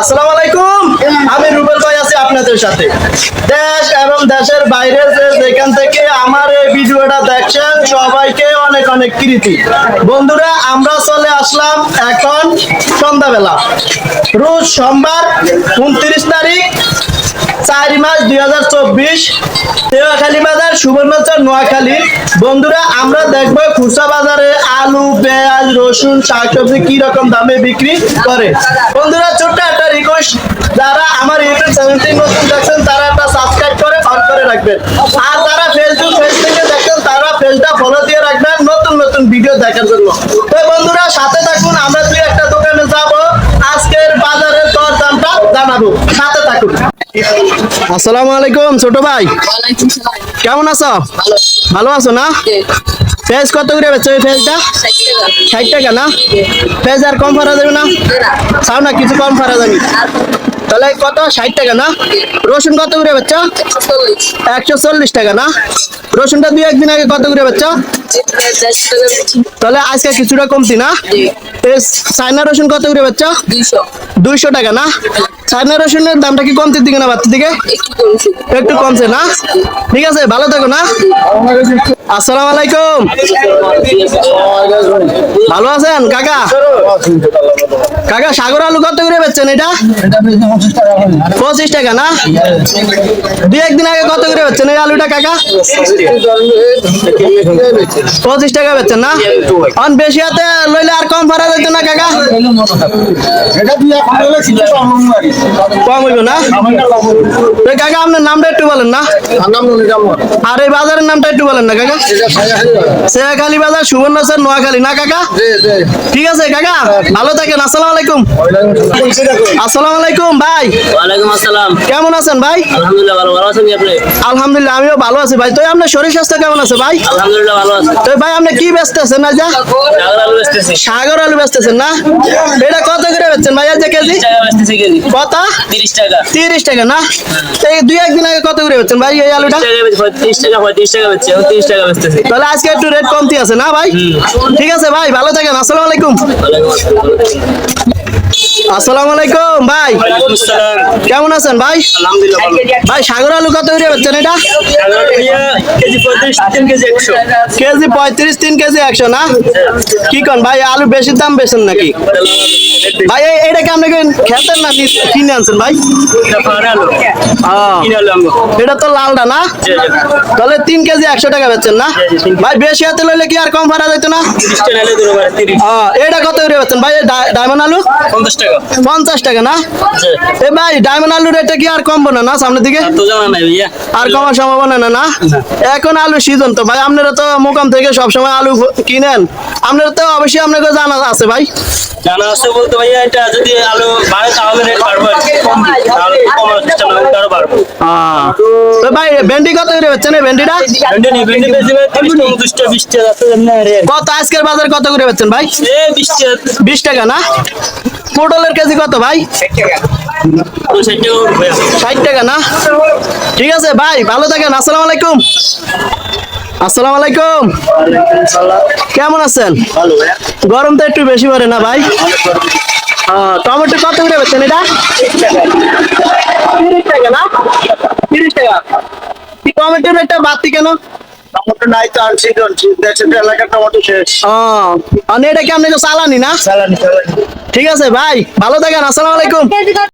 আসসালামু আলাইকুম। আমি রুবেল ভাই আছি আপনাদের সাথে। দেশ এবং দেশের বাইরে যেখান থেকে আমার এই ভিডিওটা দেখছেন, সবাইকে অনেক অনেক কৃতি বন্ধুরা, আমরা চলে আসলাম এখন সন্ধ্যাবেলা। রোজ সোমবার, উনত্রিশ তারিখ চার মাস দুই হাজার চব্বিশ দেওয়াখালী বাজার সুবর্ণচর নোয়াখালী। বন্ধুরা, আমরা দেখব খুচরা বাজারে আলু, পেঁয়াজ, রসুন, শাকসবজি কি রকম দামে বিক্রি করে। বন্ধুরা, ছোট্ট একটা রিকোয়েস্ট যারা আমার ইউটিউব চ্যানেলটি নতুন দেখছেন, তারা একটা সাবস্ক্রাইব করে অন করে রাখবেন। আর যারা ফেসবুক পেজ থেকে দেখছেন তারা পেজটা ফলো দিয়ে রাখবেন, নতুন নতুন ভিডিও দেখার জন্য। তো বন্ধুরা, সাথে থাকুন, আমরা দুই একটা দোকানে যাব। আজকের বাজারের দর দামটা জানাব। সাথে থাকুন। আসসালামু আলাইকুম ছোট ভাই। কেমন আছো? ভালো। আছো না? ফেজ কত করে বেচছো এই ফেজটা? ষাট টাকা। না? ফেজ আর কম ফারা যাবে না? চাও না কিছু কম ফারা যাবে? তাহলে কত? ষাট টাকা না? রসুন কত করে বেচছো একশো চল্লিশ টাকা না? রসুনটা দুই একদিন আগে কত করে বেচছো তাহলে আজকে কিছুটা কমতি না? এই রসুন কত করে বেচছো দুইশো। টাকা না? চাইনা রসুনের দামটা কি কমতির দিকে না বাড়তির দিকে? একটু কমছে। না? ঠিক আছে ভালো থাকো না? আসসালামু আলাইকুম। ভালো আছেন কাকা? কাকা সাগর আলু কত করে বেচছেন এটা? পঁচিশ টাকা না? দুই একদিন আগে কত করে বেচছেন এই আলুটা কাকা? পঁচিশ টাকা বেচছেন না? অন বেশি হাতে লইলে আর কম ভাড়া যেত না কাকা? কম হইব না? কাকা আপনার নামটা একটু বলেন না। আর এই বাজারের নামটা একটু বলেন না কাকা। শেখালি বাজার সুবর্ণচর নোয়াখালী। না কাকা? ঠিক আছে কাকা? ভালো থাকেন আসসালামু আলাইকুম। আসসালামু আলাইকুম ভাই। ওয়ালাইকুম আসসালাম। কেমন আছেন ভাই? আলহামদুলিল্লাহ ভালো। ভালো আছেন আপনি? আলহামদুলিল্লাহ আমিও ভালো আছি ভাই। তো আপনার শরীর স্বাস্থ্য কেমন আছে ভাই? আলহামদুলিল্লাহ ভালো আছি। তো ভাই আপনি কি ব্যস্ত আছেন না যা? সাগর আলু বেচতেছি। সাগর আলু ব্যস্তেছেন না? এটা কত করে বেচছেন ভাই আজ কেজি? তিরিশ টাকা কত? তিরিশ টাকা। তিরিশ টাকা না? এই দুই একদিন আগে কত করে বেচছেন ভাই এই আলুটা? তিরিশ টাকা পঁয়ত্রিশ টাকা টাকা তিরিশ টাকা বেচতেছি তাহলে আজকে একটু রেট কমতি আছে না ভাই? ঠিক আছে ভাই ভালো থাকেন আসসালামু আলাইকুম। আসসালাম আলাইকুম ভাই। কেমন আছেন ভাই? ভাই সাগর আলু কত করে বেচছেন এটা? কেজি পঁয়ত্রিশ তিন কেজি একশো না? কি কন ভাই আলু বেশি দাম বেছেন নাকি? ভাই এই- এইটা কি আপনি খেতেন না কিনে আনছেন ভাই? এটা এটা তো লালটা না। তাহলে তিন কেজি একশো টাকা বেচছেন না? ভাই বেশি হাতে লইলে কি আর কম ভাড়া যেত না? এটা কত করে বেচছেন ভাই ডায়মন্ড আলু? পঞ্চাশ টাকা। পঞ্চাশ টাকা না? এ ভাই ডায়মন্ড আলু রেটটা কি আর কমবো না না সামনের দিকে? আর কমার সম্ভাবনা না? না এখন আলু সিজন তো ভাই আপনারা তো মোকাম থেকে সবসময় আলু কিনেন। আপনারা তো অবশ্যই আপনাকে জানা আছে ভাই। জানা আছে বলতে ভাইয়া এটা যদি আলু বাড়ে তাহলে রেট আর কি। তাহলে কমার চেষ্টা না করলে আরও বাড়বে তো ভাই ভেন্ডি কত করে বেচছেন এই ভেন্ডিটা। কত আজকের বাজার কত করে ভাই? বিশ টাকা। না? পটলের কেজি কত ভাই। ষাট টাকা না? ঠিক আছে ভাই ভালো থাকেন আসসালামু আলাইকুম। আসসালামু আলাইকুম। কেমন আছেন? গরম তো একটু বেশি পড়ে না ভাই? টমেটো কত করে বেচছেন এটা তিরিশ টাকা না তিরিশ টাকা কি টমেটোর রেটটা বাড়তি কেন টমেটো নাই তো আনছি দেশের এলাকার টমেটো শেষ। ও এটা কি আপনি চালানি না? চালানি চালানি। ঠিক আছে ভাই ভালো থাকেন আসসালামু আলাইকুম।